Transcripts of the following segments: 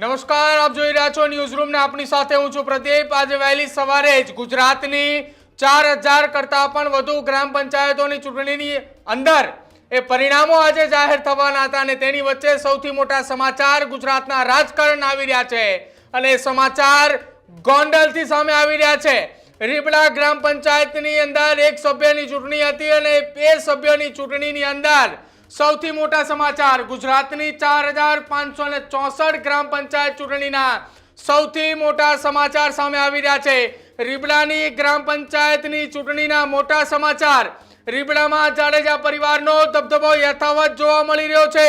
નમસ્કાર, આપ જોઈ રહ્યા છો ન્યૂઝ રૂમ ને આપણી સાથે હું છું પ્રદીપ. આજે વહેલી સવારે જ ગુજરાતની ચાર હજાર કરતા પણ વધુ ગ્રામ પંચાયતોની ચૂંટણીની અંદર એ પરિણામો આજે જાહેર થવાના હતા અને તેની વચ્ચે સૌથી મોટા સમાચાર ગુજરાતના રાજકારણ આવી રહ્યા છે અને સમાચાર ગોંડલથી સામે આવી રહ્યા છે. રીબડા ગ્રામ પંચાયતની અંદર એક સભ્યની ચૂંટણી હતી અને બે સભ્યની ચૂંટણીની અંદર સૌથી મોટા સમાચાર, ગુજરાતની ચાર હજાર પાંચસો ને ચોસઠ ગ્રામ પંચાયત ચૂંટણીના સૌથી મોટા સમાચાર સામે આવી રહ્યા છે. રીબડાની ગ્રામ પંચાયતની ચૂંટણીના મોટા સમાચાર. રીબડામાં જાડેજા પરિવારનો દબદબો યથાવત જોવા મળી રહ્યો છે.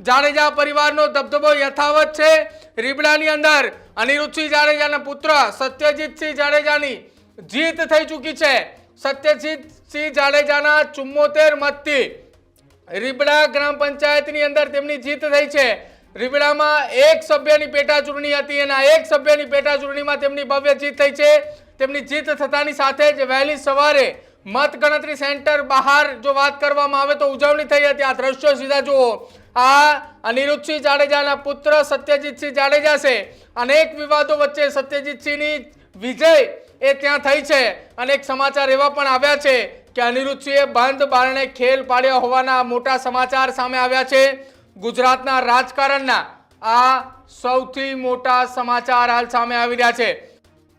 જાડેજા પરિવારનો દબદબો યથાવત છે. રીબડાની અંદર અનિરુદ્ધસિંહ જાડેજાના પુત્ર સત્યજીતસિંહ જાડેજાની જીત થઈ ચૂકી છે. સત્યજીતસિંહ જાડેજાના ચુમ્મોતેર મતથી રીબડા ગ્રામ પંચાયતની અંદર તેમની જીત થઈ છે. રીબડામાં એક સભ્યની પેટા ચૂંટણી હતી અને એક સભ્યની પેટા ચૂંટણીમાં તેમની ભવ્ય જીત થઈ છે. તેમની જીત થતાની સાથે જ વહેલી સવારે મત ગણતરી સેન્ટર બહાર જો વાત કરવામાં આવે તો ઉજવણી થઈ હતી. આ દ્રશ્યો સીધા જુઓ. આ અનિરુદ્ધસિંહ જાડેજાના પુત્ર સત્યજીતસિંહ જાડેજા છે. અનેક વિવાદો વચ્ચે સત્યજીતસિંહની વિજય એ ત્યાં થઈ છે. અનેક સમાચાર એવા પણ આવ્યા છે. કે અનિરુદ્ધસિંહે બંધ બારણે ખેલ પાડ્યા હોવાના મોટા સમાચાર સામે આવ્યા છે. ગુજરાતના રાજકારણના આ સૌથી મોટા સમાચાર હાલ સામે આવી રહ્યા છે.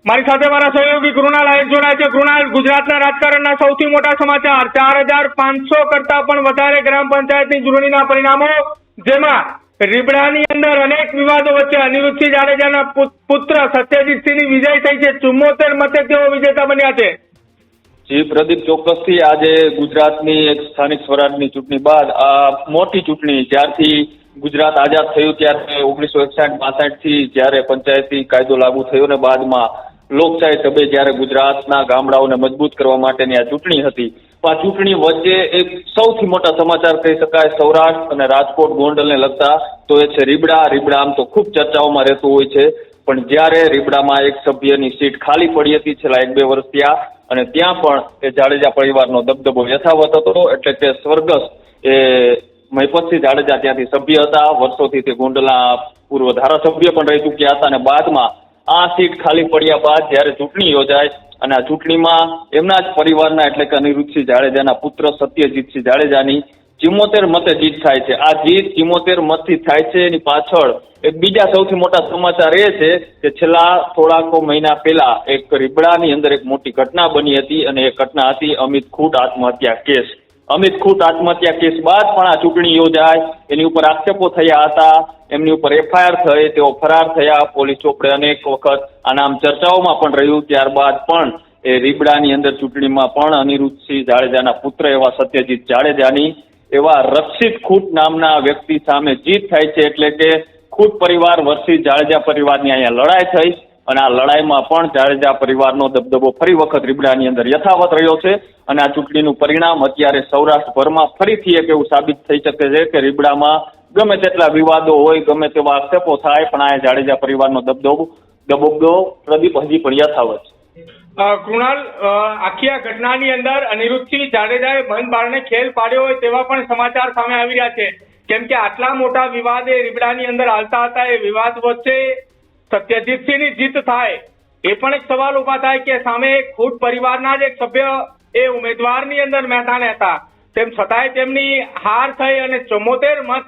મારી સાથે મારા સહયોગી કૃણાલ આહિર જોડાય છે. કૃણાલ, ગુજરાતના રાજકારણના સૌથી મોટા સમાચાર. ચાર હજાર પાંચસો કરતા પણ વધારે ગ્રામ પંચાયતની ચૂંટણીના પરિણામો, જેમાં રીબડાની અંદર અનેક વિવાદો વચ્ચે અનિરુદ્ધસિંહ જાડેજાના પુત- પુત્ર સત્યજીતસિંહની વિજય થઈ છે. ચુમ્મોતેર મતે તેઓ વિજેતા બન્યા છે. જી, પ્રદીપ ચોક્કસથી આજે ગુજરાતની એક સ્થાનિક સ્વરાજની ચૂંટણી બાદ આ મોટી ચૂંટણી જ્યારથી ગુજરાત આઝાદ થયું ત્યારે ઓગણીસો એકસાઠ બાસઠથી જ્યારે પંચાયતી કાયદો લાગુ થયો ને બાદમાં લોકશાહી સભે જ્યારે ગુજરાતના ગામડાઓને મજબૂત કરવા માટેની આ ચૂંટણી હતી. આ ચૂંટણી વચ્ચે એક સૌથી મોટા સમાચાર કહી શકાય, સૌરાષ્ટ્ર અને રાજકોટ ગોંડલને લગતા તો એ છે રીબડા. રીબડા આમ તો ખૂબ ચર્ચાઓમાં રહેતું હોય છે, પણ જ્યારે રીબડામાં એક સભ્યની સીટ ખાલી પડી હતી, છેલ્લા એક બે વર્ષ ત્યાં અને ત્યાં પણ એ જાડેજા પરિવારનો દબદબો યથાવત હતો, એટલે કે સ્વર્ગસ્થ એ મહિપતસિંહ જાડેજા ત્યાંથી સભ્ય હતા. વર્ષોથી તે ગોંડલા પૂર્વ ધારાસભ્ય પણ રહી ચૂક્યા હતા અને બાદમાં આ સીટ ખાલી પડ્યા બાદ જ્યારે ચૂંટણી યોજાય અને આ ચૂંટણીમાં એમના જ પરિવારના એટલે કે અનિરુદ્ધસિંહ જાડેજાના પુત્ર સત્યજીતસિંહ જાડેજાની ચિમ્મોતેર મતે જીત થાય છે. આ જીત ચિમ્મોતેર મતથી થાય છે. એની પાછળ એક બીજા સૌથી મોટા સમાચાર એ છે કે છેલ્લા થોડાક મહિના પહેલા એક રીબડાની અંદર એક મોટી ઘટના બની હતી અને એ ઘટના હતી અમિત ખૂટ આત્મહત્યા કેસ. અમિત ખૂટ આત્મહત્યા કેસ બાદ પણ આ ચૂંટણી યોજાય. એની ઉપર આક્ષેપો થયા હતા. એમની ઉપર એફઆઈઆર થઈ, તેઓ ફરાર થયા. પોલીસ ચોપડે અનેક વખત આ નામ ચર્ચાઓમાં પણ રહ્યું. ત્યારબાદ પણ એ રીબડાની અંદર ચૂંટણીમાં પણ અનિરુદ્ધસિંહ જાડેજાના પુત્ર એવા સત્યજીત જાડેજાની એવા રક્ષિત ખૂટ નામના વ્યક્તિ સામે જીત થાય છે એટલે કે ખૂટ પરિવાર વર્ષી જાડેજા પરિવારની અહીંયા લડાઈ થઈ અને આ લડાઈમાં પણ જાડેજા પરિવારનો દબદબો ફરી વખત રીબડાની અંદર યથાવત રહ્યો છે અને આ ચૂંટણીનું પરિણામ અત્યારે સૌરાષ્ટ્રભરમાં ફરીથી એક એવું સાબિત થઈ શકે છે કે રીબડામાં ગમે તેટલા વિવાદો હોય, ગમે તેવા આક્ષેપો થાય, પણ આ જાડેજા પરિવારનો દબદબો દબદબો પ્રદીપ હજી પણ યથાવત છે. કૃણાલ આખી આ ઘટનાની અંદર અનિરુદ્ધસિંહ જાડેજાએ બંધ બારણે ખેલ પાડ્યો હોય તેવા પણ સમાચાર સામે આવી રહ્યા છે. કેમ કે આટલા મોટા વિવાદ એ રીબડાની અંદર હાલતા હતા, એ વિવાદ વચ્ચે સત્યજીતસિંહની જીત થાય, એ પણ એક સવાલ ઊભા થાય કે સામે ખુદ પરિવારના જ એક સભ્ય એ ઉમેદવારની અંદર મેદાને હતા. તેમ છતાંય તેમની હાર થઈ અને ચુમ્મોતેર મત,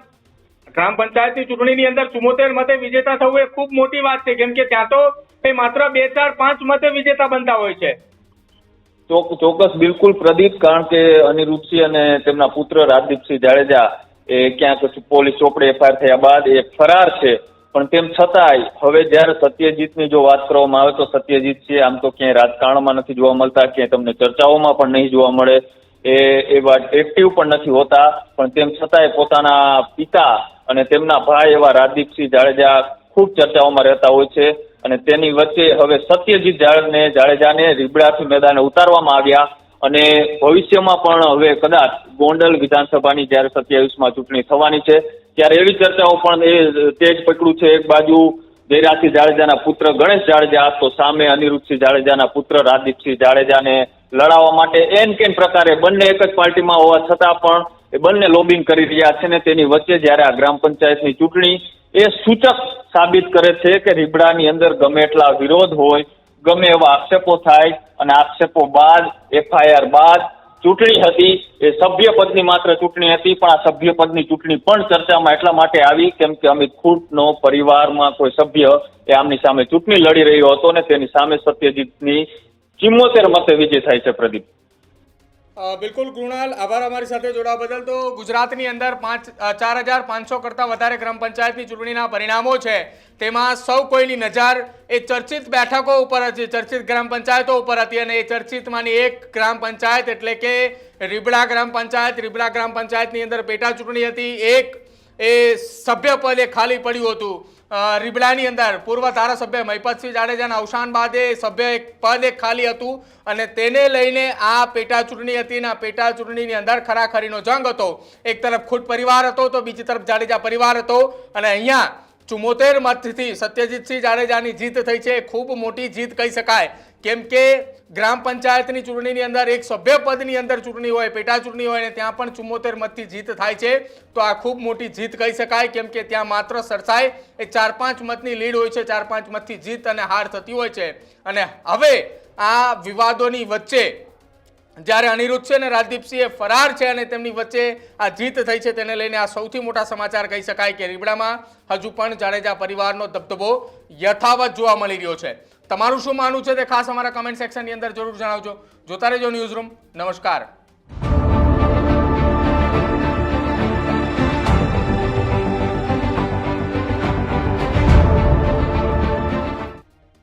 ગ્રામ પંચાયતની ચૂંટણીની અંદર ચુમ્મોતેર મતે વિજેતા થવું એ ખૂબ મોટી વાત છે. કેમ કે ત્યાં તો એ માત્ર બે ચાર પાંચ મતે વિજેતા બનતા હોય છે. ચોક્કસ બિલકુલ પ્રદીપ, કારણ કે અનિરુદ્ધસિંહ અને તેમના પુત્ર રાજદીપસિંહ જાડેજા એ ક્યાંક પોલીસ ચોપડે એફઆઈઆર થયા બાદ એ ફરાર છે. પણ તેમ છતાંય હવે જ્યારે સત્યજીતની જો વાત કરવામાં આવે તો સત્યજીત છે આમ તો ક્યાંય રાજકારણમાં નથી જોવા મળતા, ક્યાંય તમને ચર્ચાઓમાં પણ નહીં જોવા મળે. એ એવા એક્ટિવ પણ નથી હોતા. પણ તેમ છતાંય પોતાના પિતા અને તેમના ભાઈ એવા રાજદીપસિંહ જાડેજા ખૂબ ચર્ચાઓમાં રહેતા હોય છે. અને તેની વચ્ચે હવે સત્યજીત જાડને જાડેજાને રીબડાથી મેદાને ઉતારવામાં આવ્યા અને ભવિષ્યમાં પણ હવે કદાચ ગોંડલ વિધાનસભાની જ્યારે સત્યાવીસમાં ચૂંટણી થવાની છે, ત્યારે એવી ચર્ચાઓ પણ એ તેજ પકડ્યું છે. એક બાજુ જયરાજસિંહ જાડેજાના પુત્ર ગણેશ જાડેજા, તો સામે અનિરુદ્ધસિંહ જાડેજાના પુત્ર રાજદીપસિંહ જાડેજાને લડાવવા માટે એન કેન પ્રકારે બંને એક જ પાર્ટીમાં હોવા છતાં પણ એ બંને લોબિંગ કરી રહ્યા છે ને તેની વચ્ચે જ્યારે આ ગ્રામ પંચાયતની ચૂંટણી એ સૂચક સાબિત કરે છે કે રીબડાની અંદર ગમે એટલા વિરોધ હોય, ગમે એવા આક્ષેપો થાય અને આક્ષેપો બાદ, એફઆઈઆર બાદ ચૂંટણી હતી, એ સભ્ય પદની માત્ર ચૂંટણી હતી, પણ આ સભ્ય પદની ચૂંટણી પણ ચર્ચામાં એટલા માટે આવી કેમ કે અમિત ખૂટનો પરિવારમાં કોઈ સભ્ય એ આમની સામે ચૂંટણી લડી રહ્યો હતો ને તેની સામે સત્યજીતની ચિમ્મોતેર મતે વિજય થાય છે પ્રદીપ. બિલકુલ કૃણાલ, આભાર અમારી સાથે જોડાવા બદલ. તો ગુજરાતની અંદર પાંચ ચાર હજાર પાંચસો કરતાં વધારે ગ્રામ પંચાયતની ચૂંટણીના પરિણામો છે. તેમાં સૌ કોઈની નજર એ ચર્ચિત બેઠકો ઉપર હતી, ચર્ચિત ગ્રામ પંચાયતો ઉપર હતી અને એ ચર્ચિતમાંની એક ગ્રામ પંચાયત એટલે કે રીબડા ગ્રામ પંચાયત. રીબડા ગ્રામ પંચાયતની અંદર પેટા ચૂંટણી હતી. એક એ સભ્ય પદ એ ખાલી પડ્યું હતું. રીબડાની અંદર પૂર્વ ધારાસભ્ય મહિપતસિંહ જાડેજાના અવસાન બાદ એ સભ્ય એક પદ એક ખાલી હતું અને તેને લઈને આ પેટા ચૂંટણી હતી અને આ પેટા ચૂંટણીની અંદર ખરાખરીનો જંગ હતો. એક તરફ ખુદ પરિવાર હતો તો બીજી તરફ જાડેજા પરિવાર હતો અને અહીંયા ચુમ્મોતેર મતથી સત્યજીતસિંહ જાડેજાની જીત થઈ છે. ખૂબ મોટી જીત કહી શકાય. કેમ કે ગ્રામ પંચાયતની ચૂંટણીની અંદર એક સભ્ય પદની અંદર ચૂંટણી હોય, પેટા ચૂંટણી હોય ને ત્યાં પણ ચુમ્મોતેર મતથી જીત થાય છે. તો આ ખૂબ મોટી જીત કહી શકાય. કેમ કે ત્યાં માત્ર સરસાઈ એ ચાર પાંચ મતની લીડ હોય છે. ચાર પાંચ મતથી જીત અને હાર થતી હોય છે. અને હવે આ વિવાદોની વચ્ચે જ્યારે અનિરુદ્ધ છે અને રાજદીપસિંહ ફરાર છે અને તેમની વચ્ચે આ જીત થઈ છે તેને લઈને આ સૌથી મોટા સમાચાર કહી શકાય કે રીબડામાં હજુ પણ જાડેજા પરિવારનો દબદબો યથાવત જોવા મળી રહ્યો છે. તમારું શું માનવું છે તે ખાસ અમારા કમેન્ટ સેક્શનની અંદર જરૂર જણાવજો. જોતા રહેજો ન્યૂઝ રૂમ નમસ્કાર.